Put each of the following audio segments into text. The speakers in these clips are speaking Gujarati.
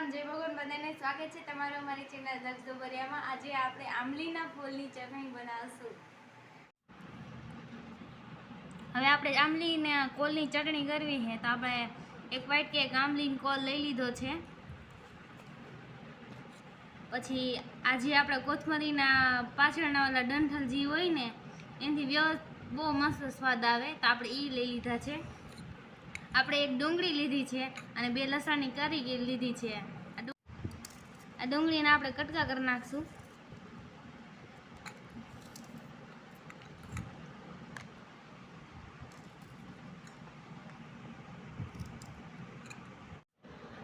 રામ જય ભગવાન બધાને સ્વાગત છે. તમારું અમારી ચેનલ દક્ષ દોબરિયામાં. આજે આપણે આંબલીના ફૂલની ચટણી બનાવશું. હવે આપણે આંબલીને કોલની ચટણી કરવી છે. તો આપણે એક વાટકી એક આંબલીનો કોલ લઈ લીધો છે. પછી આજે આપણે કોથમરીના પાછળના ઓલા ડંઠલ જે હોય ને, એનાથી વ્યવ બહુ મસ્ત સ્વાદ આવે. તો આપણે એ લઈ લીધા છે. આપણે એક ડુંગળી લીધી છે અને બે લસણની કરી લીધી છે. આ ડુંગળીને આપણે કટકા કરી નાખશું.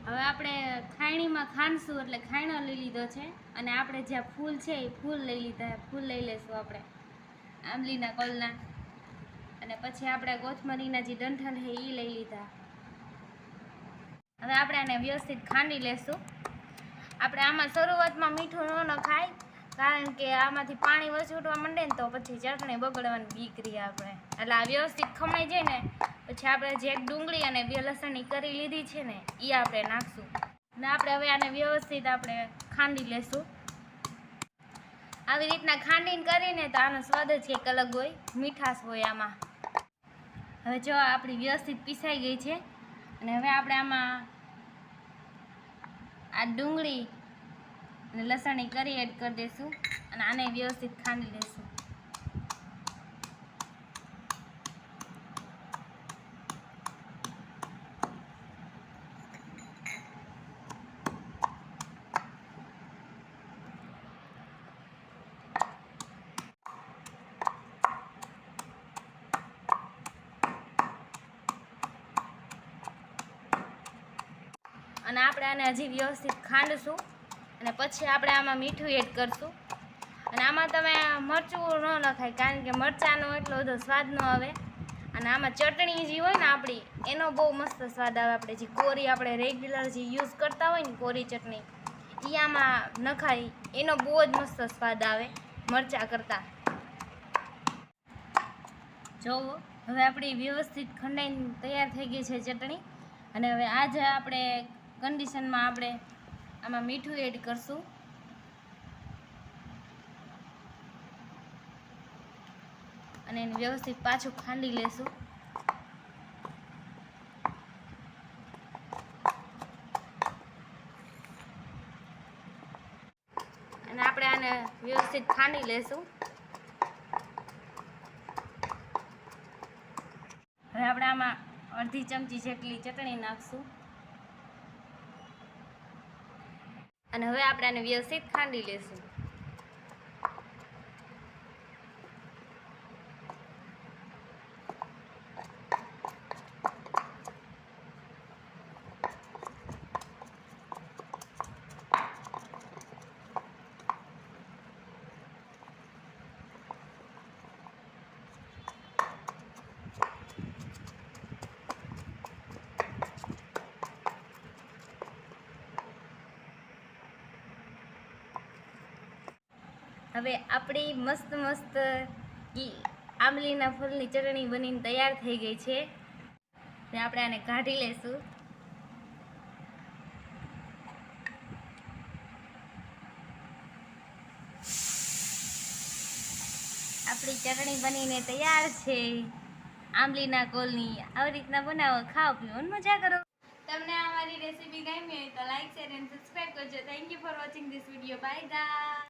હવે આપણે ખાયણીમાં ખાંડશું એટલે ખાયણો લઈ લીધો છે અને આપણે જ્યાં ફૂલ છે એ ફૂલ લઈ લીધા ફૂલ લઈ લેશું આપણે. આંબલીના કોલના. અને પછી આપણે કોથમરીના જે ડંઠલ છે એ લઈ લીધા. હવે આપણે આને વ્યવસ્થિત ખાંડી લેશું. આપણે આમાં શરૂઆતમાં મીઠું ન ખાય કારણ કે આમાંથી પાણી વસૂટવા માંડે ને તો પછી ચટણી બગડવાની બીક રહી આપણે. એટલે આ વ્યવસ્થિત ખમણાઈ જાય ને, પછી આપણે જે એક ડુંગળી અને બે લસણની કરી લીધી છે ને એ આપણે નાખશું. ને આપણે હવે આને વ્યવસ્થિત આપણે ખાંડી લેશું. આવી રીતના ખાંડીને કરીને તો આનો સ્વાદ જ કંઈક અલગ હોય, મીઠાશ હોય આમાં. હવે જો આપણી વ્યવસ્થિત પીસાઈ ગઈ છે, અને હવે આપણે આમાં આ ડુંગળી અને લસણની કરી એડ કરી દઈશું અને આને વ્યવસ્થિત ખાંડી લઈશું અને આપણે આને હજી વ્યવસ્થિત ખાંડશું અને પછી આપણે આમાં મીઠું એડ કરશું. અને આમાં તમે મરચું ન નખાય કારણ કે મરચાંનો એટલો બધો સ્વાદ ન આવે. અને આમાં ચટણી જે હોય ને આપણી, એનો બહુ મસ્ત સ્વાદ આવે આપણે. જે કોરી આપણે રેગ્યુલર જે યુઝ કરતા હોય ને કોરી ચટણી એ આમાં નખાય, એનો બહુ જ મસ્ત સ્વાદ આવે મરચાં કરતાં. જોવો, હવે આપણી વ્યવસ્થિત ખંડાઈને તૈયાર થઈ ગઈ છે ચટણી. અને હવે આ જ આપણે કન્ડિશનમાં આપણે આમાં મીઠું એડ કરશું. અને એને વ્યવસ્થિત પાછું ખાંડી લેશું. અને આપણે આને વ્યવસ્થિત ખાંડી લેશું. હવે આપણે આમાં અડધી ચમચી જેટલી ચટણી નાખશું. અને હવે આપણે આને વ્યવસ્થિત ખાંડી લેશું. હવે આપણી મસ્ત મસ્ત આંબલીના ફૂલની ચટણી બનીને તૈયાર થઈ ગઈ છે. ને આપણે આને કાઢી લઈશું આપણી ચટણી બનીને તૈયાર છે. આંબલીના કોલની આવી રીતના બનાવો, ખાઓ, પીઓ મજા કરો. તમને અમારી રેસીપી ગમી હોય તો લાઈક શેર એન્ડ સબસ્ક્રાઇબ કરજો. Thank you for watching this video bye ગા